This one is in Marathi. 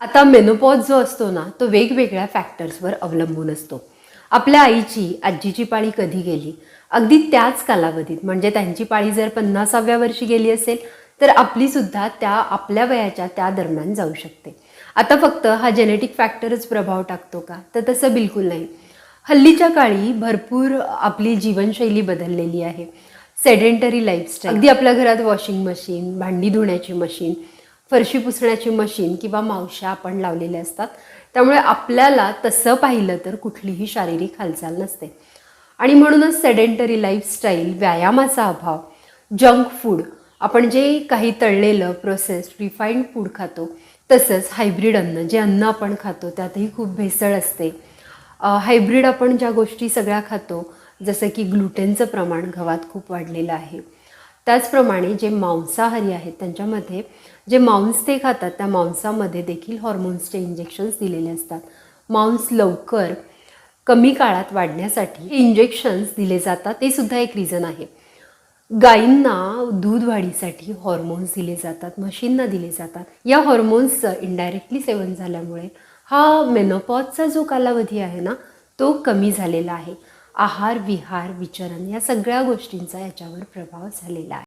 आता मेनोपॉज जो असतो ना तो वेगवेगळ्या फॅक्टर्सवर अवलंबून असतो. आपल्या आईची आजीची पाळी कधी गेली? अगदी त्याच कालावधीत. म्हणजे त्यांची पाळी जर पन्नासाव्या वर्षी गेली असेल तर आपली सुद्धा त्या आपल्या वयाच्या त्या दरम्यान जाऊ शकते. आता फक्त हा जेनेटिक फॅक्टरच प्रभाव टाकतो का? तर तसं बिलकुल नाही. हल्लीच्या काळी भरपूर आपली जीवनशैली बदललेली आहे. सेडेंटरी लाईफस्टाईल अगदी आपल्या घरात वॉशिंग मशीन भांडी धुण्याची मशीन फरशी पुसण्याची मशीन किंवा मावशा आपण लावलेल्या असतात. त्यामुळे आपल्याला तसं पाहिलं तर कुठलीही शारीरिक हालचाल नसते. आणि म्हणूनच सेडेंटरी लाईफस्टाईल व्यायामाचा अभाव जंक फूड आपण जे काही तळलेलं प्रोसेस्ड रिफाईंड फूड खातो तसंच हायब्रिड अन्न जे अन्न आपण खातो त्यातही खूप भेसळ असते. हायब्रिड आपण ज्या गोष्टी सगळ्या खातो जसं की ग्लुटेनचं प्रमाण गव्हात खूप वाढलेलं आहे. त्याचप्रमाणे जे मांसाहारी आहेत त्यांच्यामध्ये जे मांस ते खातात त्या मांसामध्ये देखील हॉर्मोन्सचे इंजेक्शन्स दिलेले असतात. मांस लवकर कमी काळात वाढण्यासाठी इंजेक्शन्स दिले जातात ते सुद्धा एक रिझन आहे. गायींना दूध वाढीसाठी हॉर्मोन्स दिले जातात म्हशींना दिले जातात. या हॉर्मोन्सचं इनडायरेक्टली सेवन झाल्यामुळे हा मेनोपॉजचा जो कालावधी आहे ना तो कमी झालेला आहे. आहार विहार विचरण या सगळ्या गोष्टींचा याच्यावर प्रभाव झालेला आहे.